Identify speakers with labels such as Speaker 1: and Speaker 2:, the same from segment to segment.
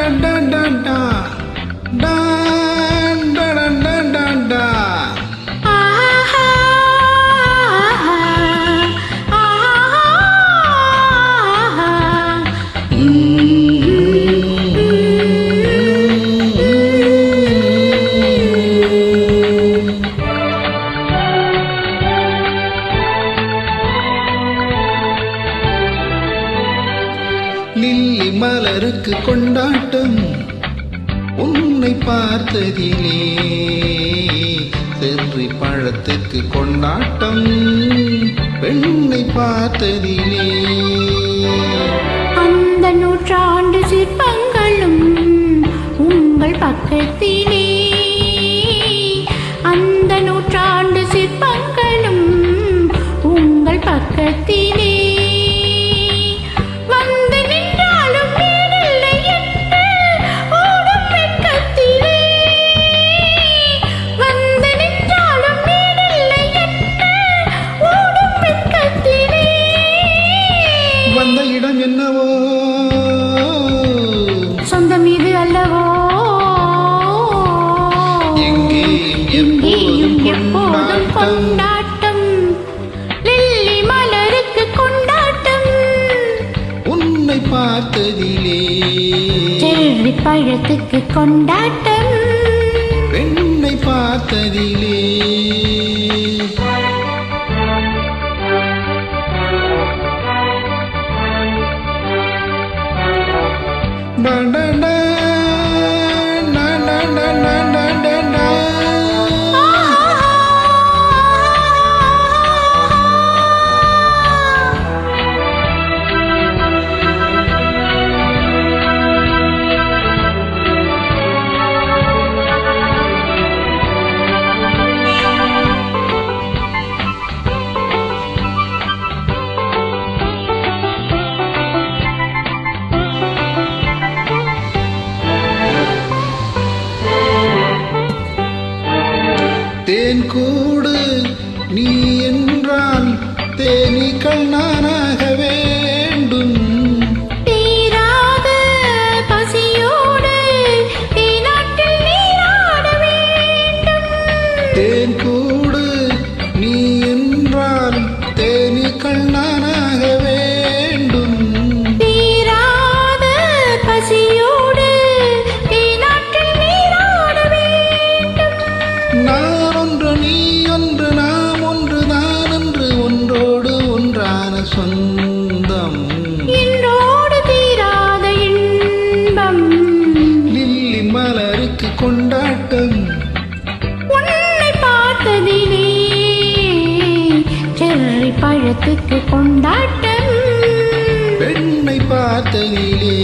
Speaker 1: da da da da da எனக்கு கொண்டாட்டம் உன்னை பார்த்ததிலே.
Speaker 2: சென்றி பழத்துக்கு கொண்டாட்டம் பெண்ணை பார்த்ததிலே. அந்த நூற்றாண்டு சிற்பங்களும் உங்கள் பக்கத்திலே.
Speaker 1: என்னவோ?
Speaker 2: சொந்தம் இது அல்லவோ?
Speaker 1: எங்கேயும்
Speaker 2: எங்கேயும்
Speaker 1: எப்போதும் கொண்டாட்டம்.
Speaker 2: லில்லி மலருக்கு கொண்டாட்டம்.
Speaker 1: உன்னை பார்த்ததிலே.
Speaker 2: செர்ரி பழத்துக்கு கொண்டாட்டம்.
Speaker 1: பெண்ணை பார்த்ததிலே. na na na தேனீக்கள் நானாக வேண்டும்.
Speaker 2: தீராத பசியோடு
Speaker 1: தேன் கூடு கொண்டாட்டம்
Speaker 2: உன்னை பார்த்ததிலே செர்ரி பழத்துக்கு கொண்டாட்டம்.
Speaker 1: பெண்ணை பார்த்ததிலே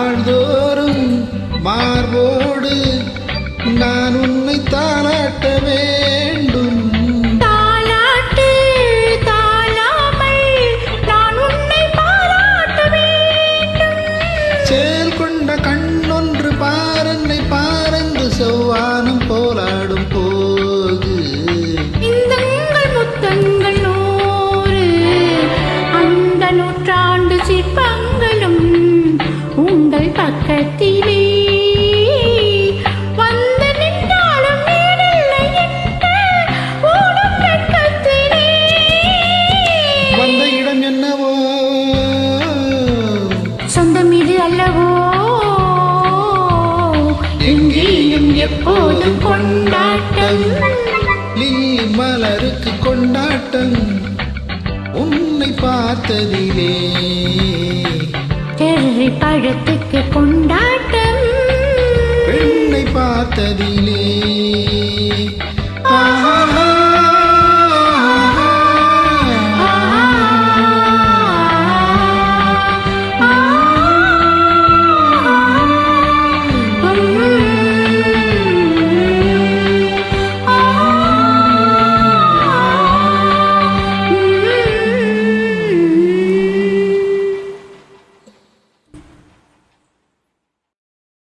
Speaker 1: நாள்தோறும் மார்போடு நான் உன்னை தாளாட்ட வேண்டும். என்னவோ?
Speaker 2: சொந்தம் இது அல்லவோ? எங்கேயும் எப்போதும் கொண்டாட்டம்.
Speaker 1: லில்லி மலருக்கு கொண்டாட்டம். உன்னை பார்த்ததிலே
Speaker 2: செர்ரி பழத்துக்கு கொண்டாட்டம்.
Speaker 1: பெண்ணை பார்த்ததிலே